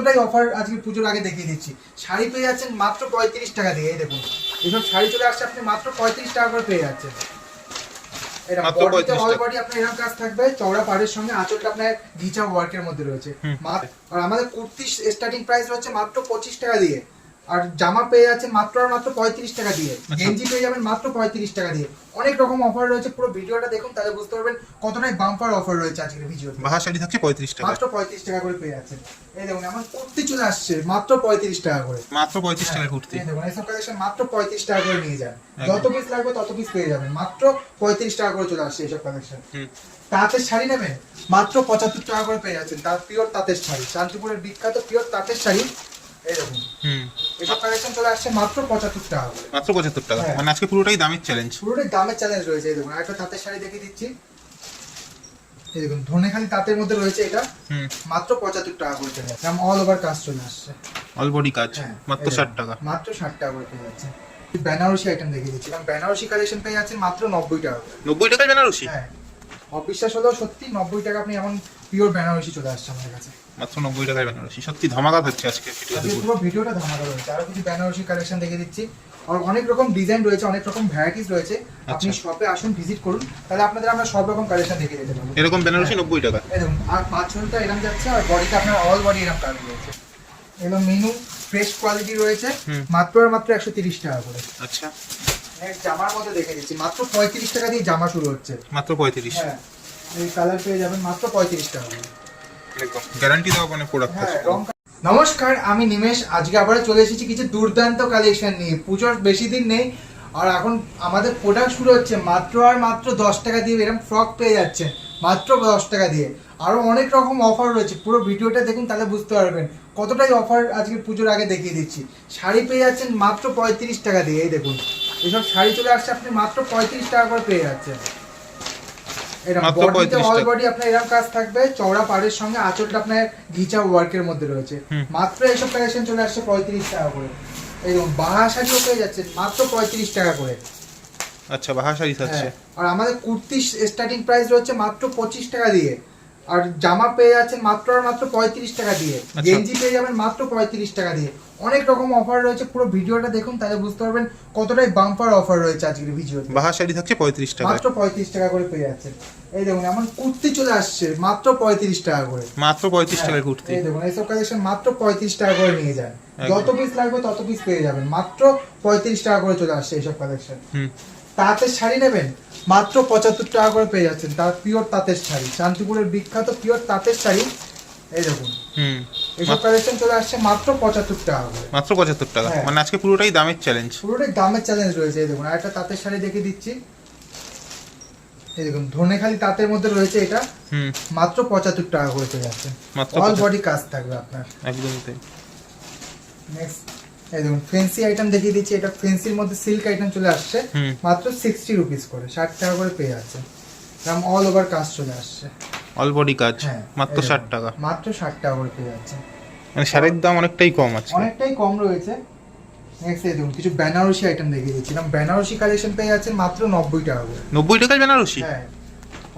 কতটাই অফার আজকে পুজোর আগে দেখিয়ে দিচ্ছি। শাড়ি পেয়ে যাচ্ছেন মাত্র পঁয়ত্রিশ টাকা দিয়ে এই দেখুন। এসব শাড়ি চলে আসছে আপনি মাত্র পঁয়ত্রিশ টাকা করে পেয়ে যাচ্ছেন। এটা মাত্র বডিতে 35 অল টাকা। বডি আপনার এরকম কাজ থাকবে চওড়া পাড়ের সঙ্গে আঁচলটা আপনার ঘিচা ওয়ার্কের মধ্যে রয়েছে। মাত্র- আর আমাদের কুর্তি স্টার্টিং প্রাইস রয়েছে মাত্র পঁচিশ টাকা দিয়ে। আর জামা পেয়ে যাচ্ছেন মাত্র আর মাত্র পঁয়ত্রিশ টাকা দিয়ে। আচ্ছা। গেঞ্জি পেয়ে যাবেন মাত্র পঁয়ত্রিশ টাকা দিয়ে। অনেক রকম অফার রয়েছে পুরো ভিডিওটা দেখুন তাহলে বুঝতে পারবেন কতটাই বাম্পার অফার রয়েছে আজকের ভিডিওতে। বাহা শাড়ি থাকছে পঁয়ত্রিশ টাকা। মাত্র পঁয়ত্রিশ টাকা করে পেয়ে যাচ্ছেন। এই দেখুন আমার কুর্তি চলে আসছে মাত্র পঁয়ত্রিশ টাকা করে। মাত্র পঁয়ত্রিশ টাকার কুর্তি। দেখুন এইসব কালেকশন মাত্র পঁয়ত্রিশ টাকা করে নিয়ে যান। যত পিস লাগবে তত পিস পেয়ে যাবেন। মাত্র পঁয়ত্রিশ টাকা করে চলে আসছে এইসব কালেকশন তাঁতের শাড়ি নেবেন? মাত্র পঁচাত্তর টাকা করে পেয়ে যাচ্ছেন। তার পিওর তাঁতের শাড়ি। শান্তিপুরের বিখ্যাত পিওর তাঁতের শাড়ি এই হুম। এইসব কালেকশন চলে আসছে মাত্র পঁচাত্তর টাকা করে। মাত্র পঁচাত্তর টাকা। হ্যাঁ। মানে আজকে পুরোটাই দামের চ্যালেঞ্জ পুরোটাই দামের চ্যালেঞ্জ রয়েছে এই দেখুন। আরেকটা তাঁতের শাড়ি দেখিয়ে দিচ্ছি। এই দেখুন ধনেখালি তাঁতের মধ্যে রয়েছে এটা। মাত্র পঁচাত্তর টাকা করে চলে অল ওভার কাজ চলে আসছে। অল বডি কাজ মাত্র ষাট টাকা। মাত্র ষাট টাকা করে পেয়ে যাচ্ছে বেনারসি আইটেম দেখিয়ে দিচ্ছি। কারণ বেনারসি কালেকশন পেয়ে মাত্র নব্বই টাকা নব্বই টাকায় বেনারসি? হ্যাঁ। অবিশ্বাস হলেও সত্যি নব্বই টাকা আপনি এমন পিওর বেনারসি চলে আসছে আমাদের কাছে। মাত্র নব্বই টাকায় বেনারসি সত্যি ধামাকা হচ্ছে আজকে পুরো। ভিডিওটা ধামাকা রয়েছে। আরও কিছু বেনারসি কালেকশন দেখিয়ে দিচ্ছি। আর অনেক রকম ডিজাইন রয়েছে অনেক রকম ভ্যারাইটিস রয়েছে। আপনি আচ্ছা। শপে আসুন ভিজিট করুন। তাহলে আপনাদের আমরা সব রকম কালেকশন দেখিয়ে দিতে পারব। এরকম বেনারসি নব্বই টাকা দেখুন আর পাঁচশোটা এরকম যাচ্ছে আর বডিতে আপনার অল বডি এরকম কাজ রয়েছে। এবং মেনু ফ্রেশ কোয়ালিটি রয়েছে। মাত্র আর মাত্র একশো তিরিশ টাকা করে। আচ্ছা। জামার মধ্যে দেখে দিচ্ছি মাত্র পঁয়ত্রিশ টাকা দিয়ে জামা শুরু হচ্ছে। মাত্র পঁয়ত্রিশ। হ্যাঁ। এই কালার পেয়ে যাবেন মাত্র পঁয়ত্রিশ টাকা। গ্যারান্টি দেওয়া মানে প্রোডাক্ট হ্যাঁ, নমস্কার আমি নিমেশ। আজকে আবার চলে এসেছি কিছু দুর্দান্ত কালেকশন নিয়ে। পুজোর বেশি দিন নেই আর এখন আমাদের প্রোডাক্ট শুরু হচ্ছে মাত্র আর মাত্র দশ টাকা দিয়ে এরকম ফ্রক পেয়ে যাচ্ছে মাত্র দশ টাকা দিয়ে। আরও অনেক রকম অফার রয়েছে। পুরো ভিডিওটা দেখুন তাহলে বুঝতে পারবেন কতটাই অফার আজকে পুজোর আগে দেখিয়ে দিচ্ছি। শাড়ি পেয়ে যাচ্ছেন মাত্র পঁয়ত্রিশ টাকা দিয়ে। এই দেখুন এসব শাড়ি চলে আসছে আপনি মাত্র পঁয়ত্রিশ টাকা করে পেয়ে যাচ্ছেন। মাত্র বডিতে 35 অল টাকা। বডি আপনার এরকম কাজ থাকবে চওড়া পাড়ের সঙ্গে আঁচলটা আপনার ঘিচা ওয়ার্কের মধ্যে রয়েছে। মাত্র এইসব কালেকশন চলে আসছে পঁয়ত্রিশ টাকা করে। এরকম বাহা শাড়িও পেয়ে যাচ্ছে মাত্র পঁয়ত্রিশ টাকা করে। আচ্ছা বাহা শাড়ি থাকছে। হ্যাঁ, আর আমাদের কুর্তি স্টার্টিং প্রাইস রয়েছে মাত্র পঁচিশ টাকা দিয়ে। আর জামা পেয়ে যাচ্ছেন মাত্র আর মাত্র পঁয়ত্রিশ টাকা দিয়ে। আচ্ছা। গেঞ্জি পেয়ে যাবেন মাত্র পঁয়ত্রিশ টাকা দিয়ে। অনেক রকম অফার রয়েছে পুরো ভিডিওটা দেখুন তাহলে বুঝতে পারবেন কতটাই বাম্পার অফার রয়েছে আজকের ভিডিওতে। বাহা শাড়ি থাকছে পঁয়ত্রিশ টাকা। মাত্র পঁয়ত্রিশ টাকা করে পেয়ে যাচ্ছেন এই দেখুন এমন কুর্তি চলে আসছে মাত্র পঁয়ত্রিশ টাকা করে। মাত্র পঁয়ত্রিশ টাকার কুর্তি। এই দেখুন এইসব কালেকশন মাত্র পঁয়ত্রিশ টাকা করে নিয়ে যান। যত পিস লাগবে তত পিস পেয়ে যাবেন। মাত্র পঁয়ত্রিশ টাকা করে চলে আসছে এইসব কালেকশন হুম। তাঁতের শাড়ি নেবেন? মাত্র পঁচাত্তর টাকা করে পেয়ে যাচ্ছেন। তার পিওর তাঁতের শাড়ি। শান্তিপুরের বিখ্যাত পিওর তাঁতের শাড়ি। এই দেখুন। হুম। এইসব কালেকশন চলে আসছে মাত্র পঁচাত্তর টাকা করে। মাত্র পঁচাত্তর টাকা। হ্যাঁ। মানে আজকে পুরোটাই দামের চ্যালেঞ্জ পুরোটাই দামের চ্যালেঞ্জ রয়েছে এই দেখুন। আর একটা তাঁতের শাড়ি দেখে দিচ্ছি। এই দেখুন ধনেখালি তাঁতের মধ্যে রয়েছে এটা। মাত্র পঁচাত্তর টাকা করে চলে যাচ্ছে অল বডি কাজ থাকবে আপনার। একদমই তাই। নেক্সট এই দেখুন ফেন্সি আইটেম দেখিয়ে দিচ্ছি। এটা ফেন্সির মধ্যে সিল্ক আইটেম চলে আসছে। মাত্র সিক্সটি রুপিস করে ষাট টাকা করে পেয়ে যাচ্ছে। এরকম অল ওভার কাজ চলে আসছে। অল বডি কাজ হ্যাঁ মাত্র ষাট টাকা। মাত্র ষাট টাকা করে পেয়ে যাচ্ছে। মানে শাড়ির দাম অনেকটাই কম আছে অনেকটাই কম রয়েছে। নেক্সট এই দেখুন কিছু বেনারসি আইটেম দেখিয়ে দিচ্ছি এরকম বেনারসি কালেকশন পেয়ে যাচ্ছেন মাত্র নব্বই টাকা করে। নব্বই টাকায় বেনারসি? হ্যাঁ।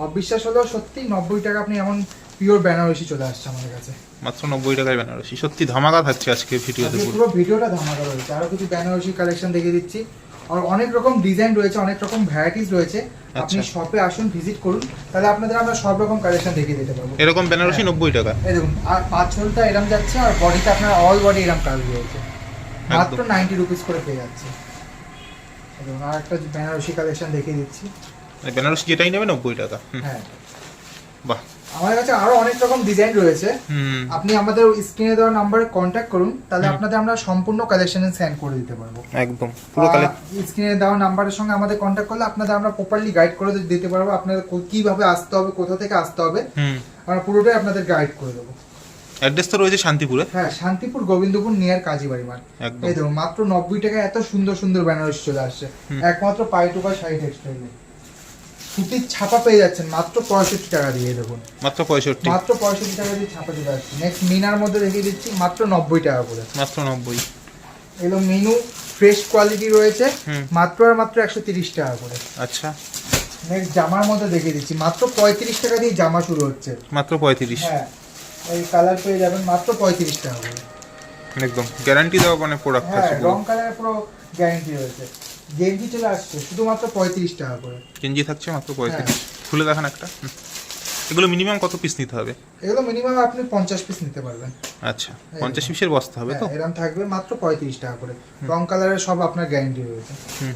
অবিশ্বাস হলেও সত্যি নব্বই টাকা আপনি এমন পিওর বেনারসি চলে আসছে আমাদের কাছে। মাত্র নব্বই টাকায় বেনারসি। সত্যি ধামাকা থাকছে আজকে ভিডিওতে পুরো। পুরো ভিডিওটা ধামাকা রয়েছে। আরও কিছু বেনারসি কালেকশন দেখিয়ে দিচ্ছি। আর অনেক রকম ডিজাইন রয়েছে অনেক রকম ভ্যারাইটিস রয়েছে। আপনি আচ্ছা। শপে আসুন ভিজিট করুন। তাহলে আপনাদের আমরা সব রকম কালেকশন দেখিয়ে দিতে পারব। এরকম বেনারসি হ্যাঁ। নব্বই টাকা। এই দেখুন আর পাঁচ ছোলটা এরম যাচ্ছে আর বডিতে আপনার অল বডি এরম কাজ রয়েছে। মাত্র নাইনটি রুপিস করে পেয়ে যাচ্ছে। দেখুন, আর একটা বেনারসি কালেকশন দেখিয়ে দিচ্ছি। মানে বেনারসি যেটাই নেবে নব্বই টাকা। হ্যাঁ। বাহ। আমাদের কাছে আরও অনেক রকম ডিজাইন রয়েছে। আপনি আমাদের স্ক্রিনে দেওয়া নাম্বারে কন্ট্যাক্ট করুন তাহলে আপনাদের আমরা সম্পূর্ণ কালেকশনে সেন্ড করে দিতে পারব। একদম পুরো স্ক্রিনে দেওয়া নাম্বারের সঙ্গে আমাদের কন্ট্যাক্ট করলে আপনাদের আমরা প্রপারলি গাইড করে দিতে পারব আপনাদের কীভাবে আসতে হবে কোথা থেকে আসতে হবে। আমরা পুরোটাই আপনাদের গাইড করে দেবো। অ্যাড্রেস তো রয়েছে শান্তিপুরে? হ্যাঁ শান্তিপুর গোবিন্দপুর নিয়ার কাজীবাড়ি মাঠ। একদম। এই দেখুন মাত্র নব্বই টাকায় এত সুন্দর সুন্দর বেনারসি চলে আসছে। একমাত্র পাই টু পাই শাড়ি টেক্সটাইলে সুতির ছাপা পেয়ে যাচ্ছেন। মাত্র পঁয়ষট্টি টাকা দিয়ে দেখুন। মাত্র পঁয়ষট্টি। মাত্র পঁয়ষট্টি টাকা দিয়ে ছাপা চলে আসছে। নেক্সট মিনার মধ্যে দেখিয়ে দিচ্ছি মাত্র নব্বই টাকা করে। মাত্র নব্বই। এগুলো মেনু ফ্রেশ কোয়ালিটি রয়েছে মাত্র আর মাত্র একশো তিরিশ টাকা করে। আচ্ছা। নেক্সট জামার মধ্যে দেখিয়ে দিচ্ছি মাত্র পঁয়ত্রিশ টাকা দিয়ে জামা শুরু হচ্ছে। মাত্র পঁয়ত্রিশ। হ্যাঁ এই কালার পেয়ে যাবেন মাত্র পঁয়ত্রিশ টাকা করে। একদম। গ্যারান্টি দেওয়া মানে প্রোডাক্ট হ্যাঁ রং কালারের পুরো গ্যারেন্টি রয়েছে। গেঞ্জি চলে আসছে শুধুমাত্র পঁয়ত্রিশ টাকা করে। গেঞ্জি থাকছে মাত্র পঁয়ত্রিশ। হ্যাঁ। খুলে দেখান একটা। এগুলো মিনিমাম কত পিস নিতে হবে? এগুলো মিনিমাম আপনি পঞ্চাশ পিস নিতে পারবেন। আচ্ছা পঞ্চাশ পিসের বস্তা হবে তো? হ্যাঁ, এরকম থাকবে মাত্র পঁয়ত্রিশ টাকা করে। রং কালারের সব আপনার গ্যারেন্টি রয়েছে। হুম।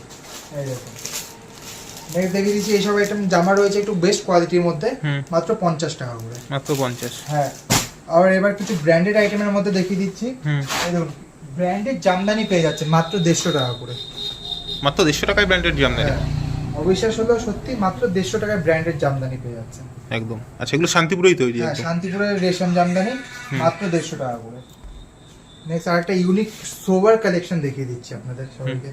নেক্সট দেখিয়ে দিচ্ছি এইসব আইটেম জামা রয়েছে একটু বেস্ট কোয়ালিটির মধ্যে মাত্র পঞ্চাশ টাকা করে। মাত্র পঞ্চাশ। হ্যাঁ। আর এবার কিছু ব্র্যান্ডেড আইটেমের মধ্যে দেখিয়ে দিচ্ছি। ব্র্যান্ডেড জামদানি পেয়ে যাচ্ছে মাত্র দেড়শো টাকা করে। মাত্র দেড়শো টাকায় ব্র্যান্ডেড জামদানি হ্যাঁ। অবিশ্বাস হলো সত্যি মাত্র দেড়শো টাকায় ব্র্যান্ডেড জামদানি পেয়ে যাচ্ছে। একদম। আচ্ছা এগুলো শান্তিপুরেই তৈরি হ্যাঁ শান্তিপুরের রেশম জামদানি মাত্র দেড়শো টাকা করে। নেক্সট আরেকটা ইউনিক সোবার কালেকশন দেখিয়ে দিচ্ছি আপনাদের সবাইকে।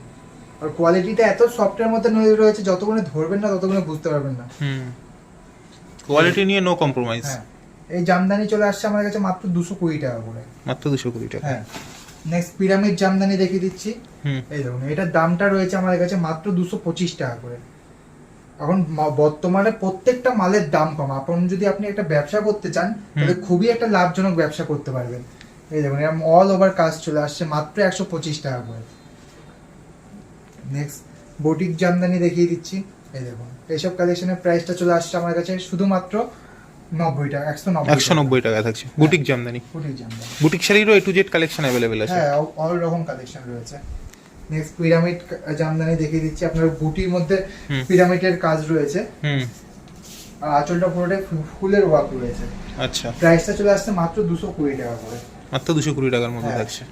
আর কোয়ালিটিটা এত সফটের মধ্যে রয়েছে যতক্ষণে ধরবেন না ততক্ষণে বুঝতে পারবেন না। হুম। কোয়ালিটি নিয়ে নো কম্প্রোমাইজ হ্যাঁ এই জামদানি চলে আসছে আমার কাছে মাত্র দুশো কুড়ি টাকা করে। মাত্র দুশো কুড়ি টাকা। হ্যাঁ। নেক্সট পিরামিড জামদানি দেখিয়ে দিচ্ছি। এই দেখুন এটার দামটা রয়েছে আমার কাছে মাত্র দুশো পঁচিশ টাকা করে। এখন বর্তমানে প্রত্যেকটা মালের দাম কম। আপনি যদি আপনি একটা ব্যবসা করতে চান তাহলে খুবই একটা লাভজনক ব্যবসা করতে পারবেন। এই দেখুন এরকম অল ওভার কাজ চলে আসছে মাত্র একশো পঁচিশ টাকা করে। নেক্সট বুটিক জামদানি দেখিয়ে দিচ্ছি। এই দেখুন এইসব কালেকশনের প্রাইসটা চলে আসছে আমার কাছে শুধুমাত্র নব্বই টাকা একশো নব্বই একশো নব্বই টাকা থাকছে। Boutique Jamdani. Boutique Jamdani. Boutique শাড়িরও A to Z collection available আছে। হ্যাঁ অল রকম কালেকশন রয়েছে। নেক্সট পিরামিড জামদানি দেখিয়ে দিচ্ছি। আপনার বুটির মধ্যে পিরামিডের কাজ রয়েছে। আর আঁচলটা পুরোটাই ফুলের ওয়ার্ক রয়েছে। আচ্ছা। প্রাইসটা চলে আসছে মাত্র দুশো কুড়ি টাকা করে। মাত্র দুশো কুড়ি টাকার মধ্যে হ্যাঁ। থাকছে।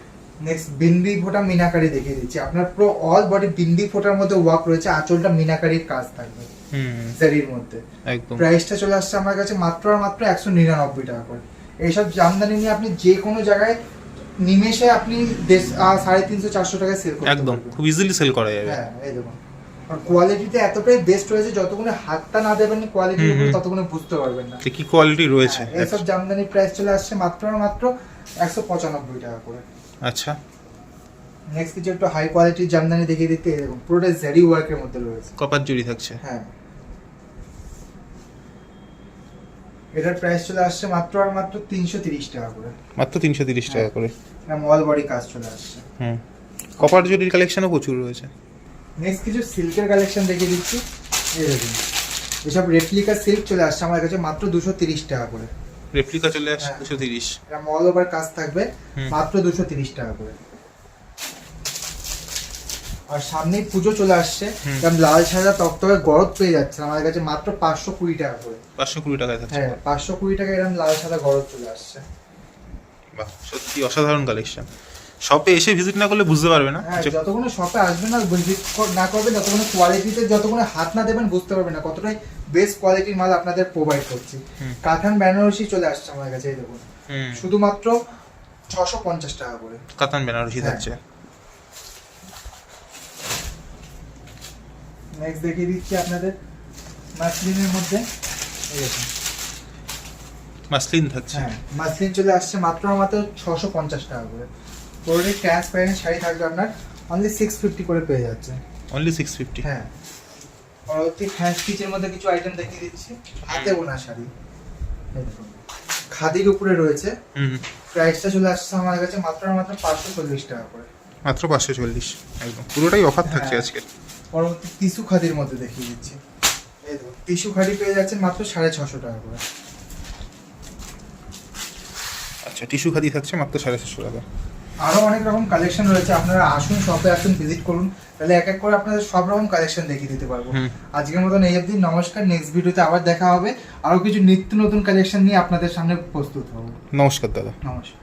নেক্সট বিন্দি ফোটা মিনাকারি দেখিয়ে দিচ্ছি। আপনার পুরো অল বডি বিন্দি ফোটার মধ্যে ওয়ার্ক রয়েছে। আঁচলটা মিনাকারির কাজ থাকবে। হুম। জারির মধ্যে। একদম। প্রাইসটা চলে আসছে আমার কাছে মাত্র আর মাত্র একশো নিরানব্বই টাকা করে। এইসব জামদানি নিয়ে আপনি যে কোনো জায়গায় নিমেষে আপনি সাড়ে তিনশো চারশো টাকায় সেল করতে একদম খুব ইজিলি সেল করা যাবে। হ্যাঁ এই দেখুন। আর কোয়ালিটিতে এতটাই বেস্ট রয়েছে যতক্ষণে হাতটা না দেবেন কোয়ালিটি ততক্ষণে বুঝতে পারবেন না। কি কোয়ালিটি রয়েছে এইসব জামদানি প্রাইস চলে আসছে মাত্র মাত্র একশো পঁচানব্বই টাকা করে। আচ্ছা। নেক্সট কিছু একটু হাই কোয়ালিটির জামদানি দেখিয়ে দিতে এই দেখুন পুরোটা জেরি ওয়ার্কের মধ্যে রয়েছে। কপার জুড়ি থাকছে। হ্যাঁ। এটার প্রাইস চলে আসছে মাত্র আর মাত্র তিনশো তিরিশ টাকা করে। মাত্র তিনশো তিরিশ টাকা করে। অল বডি কাজ চলে আসছে। হুম। কপার জুড়ির কালেকশনও প্রচুর রয়েছে। নেক্সট কিছু সিল্কের কালেকশন দেখিয়ে দিচ্ছি। এই দেখুন। এসব রেপ্লিকা সিল্ক চলে আসছে আমার কাছে মাত্র দুশো তিরিশ টাকা করে। রেপ্লিকা চলে আসছে হ্যাঁ। দুশো তিরিশ। এটা অল ওভার কাজ থাকবে মাত্র দুশো তিরিশ টাকা করে। আর সামনেই পুজো চলে আসছে। এরকম লাল সাদা তক্তকে গরদ পেয়ে যাচ্ছে। আমাদের কাছে মাত্র পাঁচশো কুড়ি টাকা করে। পাঁচশো কুড়ি টাকায় থাকছে। হ্যাঁ পাঁচশো কুড়ি টাকা এরকম লাল সাদা গরদ চলে আসছে। বাহ সত্যি অসাধারণ কালেকশন শপে এসে ভিজিট না করলে বুঝতে পারবে না। হ্যাঁ যে যতক্ষণ শপে আসবে না ভিজিট না করবে ততক্ষণ কোয়ালিটিতে যতক্ষণ হাত না দেবেন বুঝতে পারবে না কতটাই বেস্ট কোয়ালিটির মাল আপনাদের প্রোভাইড করছি। কাতান বেনারসি চলে আসছে আমার কাছে এই দেখুন। শুধুমাত্র ছশো পঞ্চাশ টাকা করে। কাতান বেনারসি হ্যাঁ। থাকছে। নেক্সট দেখিয়ে দিচ্ছি আপনাদের। মাসলিনের মধ্যে। মাসলিন থাকছে। হ্যাঁ মাসলিন চলে আসছে মাত্র মাত্র ছশো পঞ্চাশ টাকা করে। পুরোটাই ট্রান্সপারেন্ট শাড়ি থাকবে আপনার অনলি সিক্স ফিফটি করে পেয়ে যাচ্ছে অনলি সিক্স ফিফটি হ্যাঁ। পরবর্তী হ্যান্ড স্টিচের মধ্যে কিছু আইটেম দেখিয়ে দিচ্ছি। হাতে বোনা শাড়ি। খাদির উপরে রয়েছে। হুম। প্রাইসটা চলে আসছে আমার কাছে মাত্র মাত্র পাঁচশো চল্লিশ টাকা করে। মাত্র পাঁচশো চল্লিশ একদম। পুরোটাই অফার থাকছে হ্যাঁ। আজকে। পরবর্তী টিস্যু খাদির মধ্যে দেখিয়ে দিচ্ছি। এই দেখুন টিস্যু খাদি পেয়ে যাচ্ছেন মাত্র সাড়ে ছশো টাকা করে। আচ্ছা টিস্যু খাদি থাকছে মাত্র সাড়ে ছশো টাকা। আরও অনেক রকম কালেকশন রয়েছে আপনারা আসুন শপে আসুন ভিজিট করুন। তাহলে এক এক করে আপনাদের সব রকম কালেকশন দেখিয়ে দিতে পারব। আজকের মতন এই অবধি নমস্কার নেক্সট ভিডিওতে আবার দেখা হবে। আরও কিছু নিত্য নতুন কালেকশন নিয়ে আপনাদের সামনে প্রস্তুত হব। নমস্কার দাদা। নমস্কার।